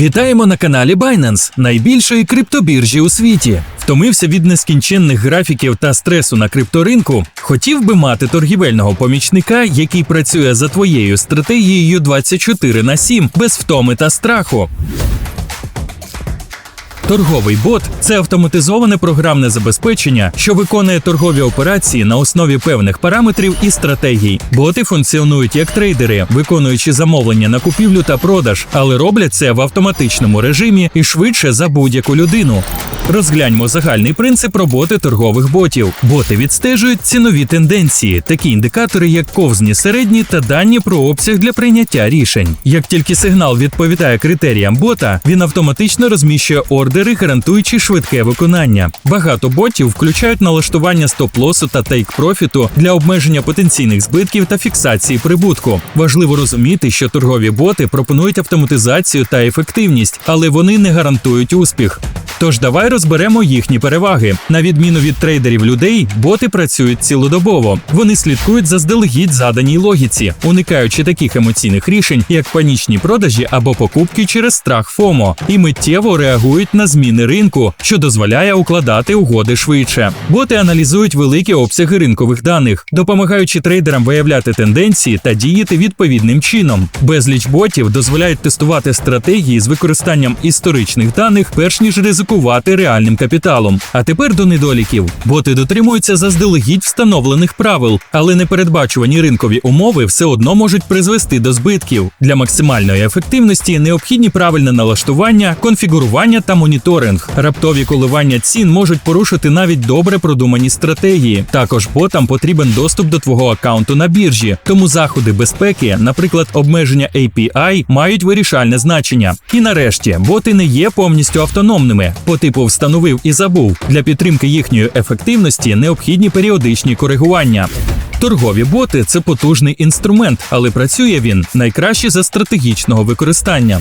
Вітаємо на каналі Binance, найбільшої криптобіржі у світі. Втомився від нескінченних графіків та стресу на крипторинку. Хотів би мати торгівельного помічника, який працює за твоєю стратегією 24 на 7, без втоми та страху. Торговий бот це автоматизоване програмне забезпечення, що виконує торгові операції на основі певних параметрів і стратегій. Боти функціонують як трейдери, виконуючи замовлення на купівлю та продаж, але роблять це в автоматичному режимі і швидше за будь-яку людину. Розгляньмо загальний принцип роботи торгових ботів. Боти відстежують цінові тенденції, такі індикатори, як ковзні середні та дані про обсяг для прийняття рішень. Як тільки сигнал відповідає критеріям бота, він автоматично розміщує ордери, гарантуючи швидке виконання. Багато ботів включають налаштування стоп-лосу та тейк-профіту для обмеження потенційних збитків та фіксації прибутку. Важливо розуміти, що торгові боти пропонують автоматизацію та ефективність, але вони не гарантують успіх. Тож давай розберемо їхні переваги. На відміну від трейдерів людей, боти працюють цілодобово. Вони слідкують заздалегідь заданій логіці, уникаючи таких емоційних рішень, як панічні продажі або покупки через страх ФОМО, і миттєво реагують на зміни ринку, що дозволяє укладати угоди швидше. Боти аналізують великі обсяги ринкових даних, допомагаючи трейдерам виявляти тенденції та діяти відповідним чином. Безліч ботів дозволяють тестувати стратегії з використанням історичних даних, перш ніж ризикувати реальним капіталом. А тепер до недоліків. Боти дотримуються заздалегідь встановлених правил, але непередбачувані ринкові умови все одно можуть призвести до збитків. Для максимальної ефективності необхідні правильне налаштування, конфігурування та моніторинг. Раптові коливання цін можуть порушити навіть добре продумані стратегії. Також ботам потрібен доступ до твого аккаунту на біржі, тому заходи безпеки, наприклад, обмеження API, мають вирішальне значення. І нарешті боти не є повністю автономними. По типу встановив і забув. Для підтримки їхньої ефективності необхідні періодичні коригування. Торгові боти це потужний інструмент, але працює він найкраще за стратегічного використання.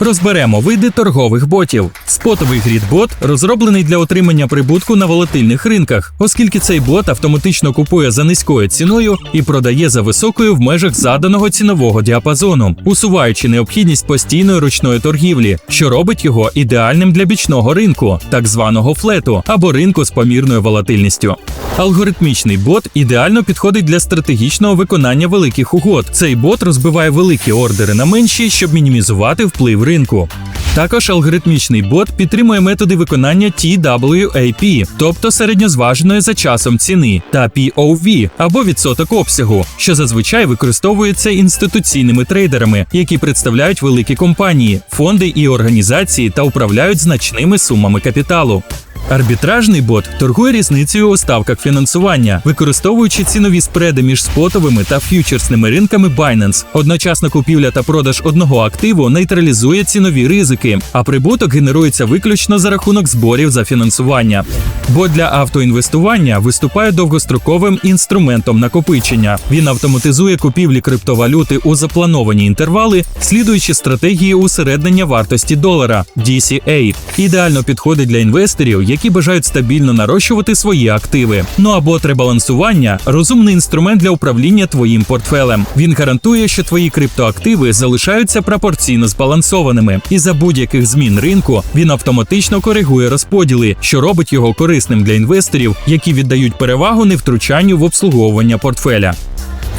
Розберемо види торгових ботів. Спотовий грід-бот розроблений для отримання прибутку на волатильних ринках, оскільки цей бот автоматично купує за низькою ціною і продає за високою в межах заданого цінового діапазону, усуваючи необхідність постійної ручної торгівлі, що робить його ідеальним для бічного ринку, так званого флету або ринку з помірною волатильністю. Алгоритмічний бот ідеально підходить для стратегічного виконання великих угод. Цей бот розбиває великі ордери на менші, щоб мінімізувати вплив ринку. Також алгоритмічний бот підтримує методи виконання TWAP, тобто середньозваженої за часом ціни, та POV або відсоток обсягу, що зазвичай використовується інституційними трейдерами, які представляють великі компанії, фонди і організації та управляють значними сумами капіталу. Арбітражний бот торгує різницею у ставках фінансування, використовуючи цінові спреди між спотовими та ф'ючерсними ринками Binance. Одночасно купівля та продаж одного активу нейтралізує цінові ризики, а прибуток генерується виключно за рахунок зборів за фінансування. Бот для автоінвестування виступає довгостроковим інструментом накопичення. Він автоматизує купівлі криптовалюти у заплановані інтервали, слідуючи стратегії усереднення вартості долара DCA. Ідеально підходить для інвесторів, які бажають стабільно нарощувати свої активи. Ну або ребалансування розумний інструмент для управління твоїм портфелем. Він гарантує, що твої криптоактиви залишаються пропорційно збалансованими, і за будь-яких змін ринку він автоматично коригує розподіли, що робить його корисним для інвесторів, які віддають перевагу невтручанню в обслуговування портфеля.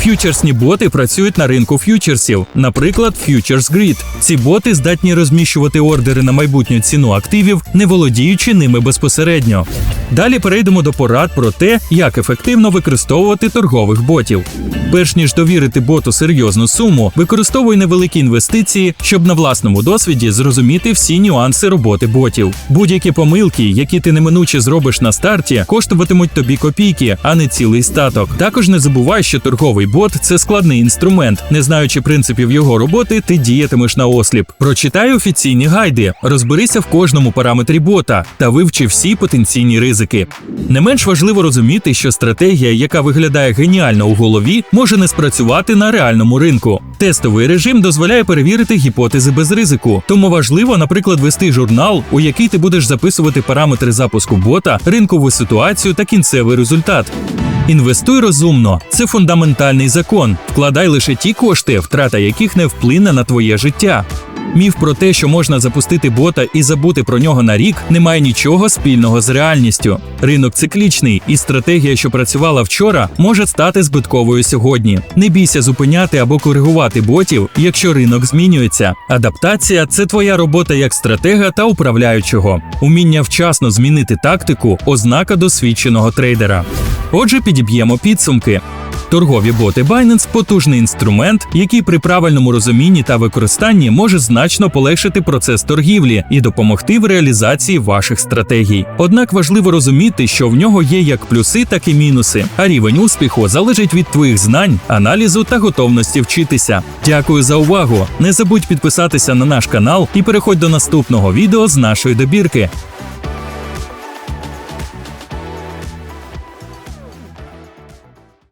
Ф'ючерсні боти працюють на ринку ф'ючерсів, наприклад, Futures Grid. Ці боти здатні розміщувати ордери на майбутню ціну активів, не володіючи ними безпосередньо. Далі перейдемо до порад про те, як ефективно використовувати торгових ботів. Перш ніж довірити боту серйозну суму, використовуй невеликі інвестиції, щоб на власному досвіді зрозуміти всі нюанси роботи ботів. Будь-які помилки, які ти неминуче зробиш на старті, коштуватимуть тобі копійки, а не цілий статок. Також не забувай, що торговий бот це складний інструмент. Не знаючи принципів його роботи, ти діятимеш на осліп. Прочитай офіційні гайди, розберися в кожному параметрі бота та вивчи всі потенційні ризики. Не менш важливо розуміти, що стратегія, яка виглядає геніально у голові, може не спрацювати на реальному ринку. Тестовий режим дозволяє перевірити гіпотези без ризику. Тому важливо, наприклад, вести журнал, у який ти будеш записувати параметри запуску бота, ринкову ситуацію та кінцевий результат. Інвестуй розумно, це фундаментальний закон. Вкладай лише ті кошти, втрата яких не вплине на твоє життя. Міф про те, що можна запустити бота і забути про нього на рік, не має нічого спільного з реальністю. Ринок циклічний, і стратегія, що працювала вчора, може стати збитковою сьогодні. Не бійся зупиняти або коригувати ботів, якщо ринок змінюється. Адаптація це твоя робота як стратега та управляючого. Уміння вчасно змінити тактику ознака досвідченого трейдера. Отже, підіб'ємо підсумки. Торгові боти Binance – потужний інструмент, який при правильному розумінні та використанні може значно полегшити процес торгівлі і допомогти в реалізації ваших стратегій. Однак важливо розуміти, що в нього є як плюси, так і мінуси, а рівень успіху залежить від твоїх знань, аналізу та готовності вчитися. Дякую за увагу! Не забудь підписатися на наш канал і переходь до наступного відео з нашої добірки.